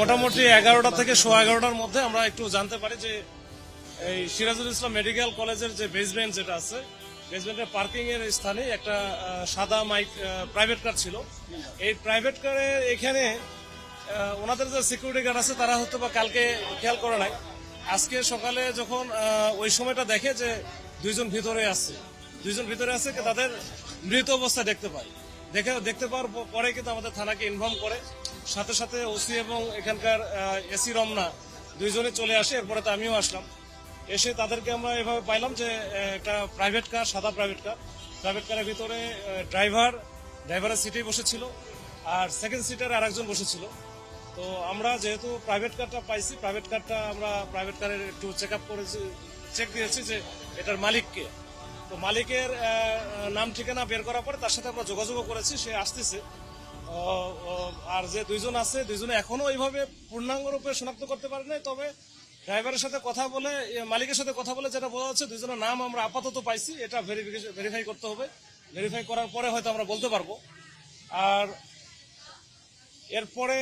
মোটামুটি এগারোটা থেকে সোয়া এগারোটার মধ্যে আমরা একটু জানতে পারি যে এই সিরাজুল ইসলাম মেডিকেল কলেজের যে বেসমেন্ট যেটা আছে বেসমেন্টের পার্কিং এর স্থানে একটা সাদা মাইক প্রাইভেট কার ছিল। এই প্রাইভেট কারে এখানে ওনাদের যে সিকিউরিটি গার্ড আছে, তারা হয়তো বা কালকে খেয়াল করে নাই। আজকে সকালে যখন ওই সময়টা দেখে যে দুইজন ভিতরে আছে। দুইজন ভিতরে আছে তাদের মৃত অবস্থা দেখতে পাই দেখে, দেখতে পাওয়ার পরে কিন্তু আমাদের থানাকে ইনফর্ম করে সাথে সাথে ওসি এবং এখানকার এসি রমনা দুইজনে চলে আসে, এরপরে তো আমিও আসলাম। এসে তাদেরকে আমরা এভাবে পাইলাম যে একটা প্রাইভেট কার সাদা প্রাইভেট কার প্রাইভেট কারের ভিতরে ড্রাইভার ড্রাইভারের সিটে বসেছিল, আর সেকেন্ড সিটার আরেকজন বসেছিল। তো আমরা যেহেতু প্রাইভেট কারটা পাইছি প্রাইভেট কারটা আমরা প্রাইভেট কারের একটু চেক আপ করেছি চেক দিয়েছি যে এটার মালিককে তো মালিকের নাম, ঠিকানা বের করার পরে তার সাথে আমরা যোগাযোগও করেছি, সে আসতেছে। আর যে দুইজন আছে, দুইজনে এখনও এইভাবে পূর্ণাঙ্গ রূপে শনাক্ত করতে পারে নাই, তবে ড্রাইভারের সাথে কথা বলে মালিকের সাথে কথা বলে যেটা বোঝা যাচ্ছে দুইজনের নাম আমরা আপাতত পাইছি, এটা ভেরিফাই করতে হবে। ভেরিফাই করার পরে হয়তো আমরা বলতে পারব। আর এরপরে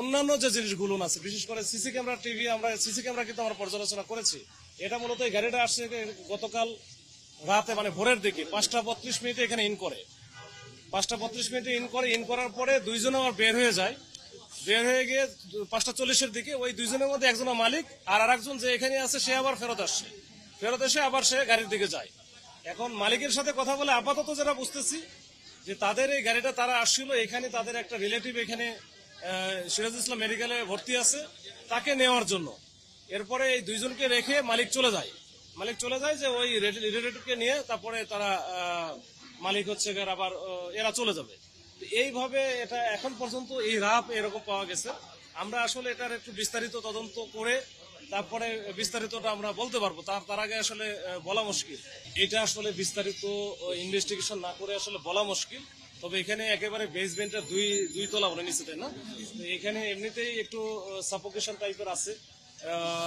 অন্যান্য যে জিনিসগুলো আছে, বিশেষ করে সিসি ক্যামেরা, টিভি, আমরা সিসি ক্যামেরা কিন্তু আমরা পর্যালোচনা করেছি। এটা মূলত এই গাড়িটা আসছে গতকাল রাতে মানে ভোরের দিকে, পাঁচটা বত্রিশ মিনিটে এখানে ইন করে। পাঁচটা বত্রিশ মিনিটে ইন করে ইন করার পরে দুইজন আবার বের হয়ে যায়। বের হয়ে গিয়ে পাঁচটা চল্লিশের দিকে ওই দুইজনের মধ্যে একজন মালিক আর আরেকজন যে এখানে আছে, সে আবার ফেরত আসছে। ফেরত এসে আবার সে গাড়ির দিকে যায়। এখন মালিকের সাথে কথা বলে আপাতত যেটা বুঝতেছি, যে তাদের এই গাড়িটা তারা আসছিল, এখানে তাদের একটা রিলেটিভ এখানে সিরাজ ইসলাম মেডিকেলে ভর্তি আছে, তাকে নেওয়ার জন্য। এরপরে এই দুইজনকে রেখে মালিক চলে যায়। মালিক চলে যায় যে ওই রিলেটিভকে নিয়ে তারপরে তারা মালিক হচ্ছে আবার এরা চলে যাবে। এইভাবে এটা এখন পর্যন্ত এই রাপ এরকম পাওয়া গেছে। আমরা আসলে এটার একটু বিস্তারিত তদন্ত করে তারপরে বিস্তারিতটা আমরা বলতে পারব। তার তার আগে আসলে বলা মুশকিল। এটা আসলে বিস্তারিত ইনভেস্টিগেশন না করে আসলে বলা মুশকিল। তবে এখানে একেবারে বেসমেন্টটা দুই দুই তলা বলে নিচে, তাই না? এখানে এমনিতেই একটু সাপোকেশন টাইপের আছে।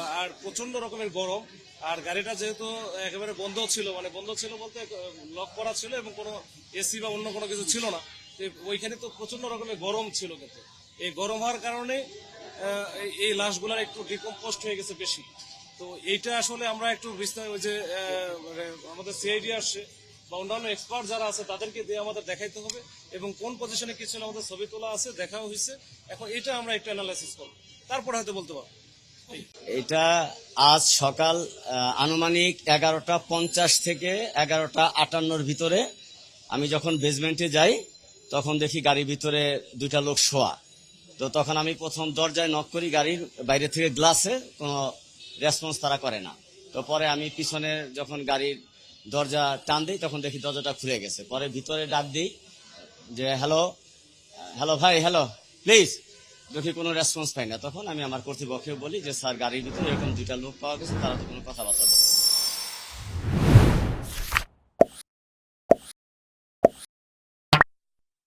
আর প্রচণ্ড রকমের গরম। আর গাড়িটা যেহেতু একেবারে বন্ধ ছিল মানে বন্ধ ছিল বলতে লক করা ছিল এবং কোনো এসি বা অন্য কোনো কিছু ছিল না। ওইখানে তো প্রচণ্ড রকমের গরম ছিল কিন্তু। এই গরম হওয়ার কারণে এই- লাশগুলার একটু ডিকম্পোস্ট হয়ে গেছে বেশি। তো এইটা আসলে আমরা একটু বিস্তার ওই যে মানে আমাদের সিআইডি আসছে বা অন্যান্য এক্সপার্ট যারা আছে, তাদেরকে দিয়ে আমাদের দেখাইতে হবে এবং কোন পজিশনে কি ছিল আমাদের ছবি তোলা আছে, দেখাও হয়েছে এখন এটা আমরা একটু অ্যানালাইসিস করব। তারপরে হয়তো বলতে পারব। এটা আজ সকাল আনুমানিক এগারোটা পঞ্চাশ থেকে এগারোটা আটান্নর ভিতরে আমি যখন বেসমেন্টে যাই, তখন দেখি গাড়ির ভিতরে দুইটা লোক শোয়া। তো তখন আমি প্রথম দরজায় নক করি, গাড়ির বাইরে থেকে গ্লাসে কোনো রেসপন্স তারা করে না। তো পরে আমি পিছনে যখন গাড়ির দরজা টান দিই, তখন দেখি দরজাটা খুলে গেছে। পরে ভিতরে ডাক দিই যে হ্যালো হ্যালো ভাই হ্যালো প্লিজ দেখি কোনো রেসপন্স পাই না তখন আমি আমার কর্তৃপক্ষকে বলি যে, স্যার, গাড়ির ভিতরে এরকম দুইটা লোক পাওয়া গেছে, তারা তো কোনো কথাবার্তা বলে।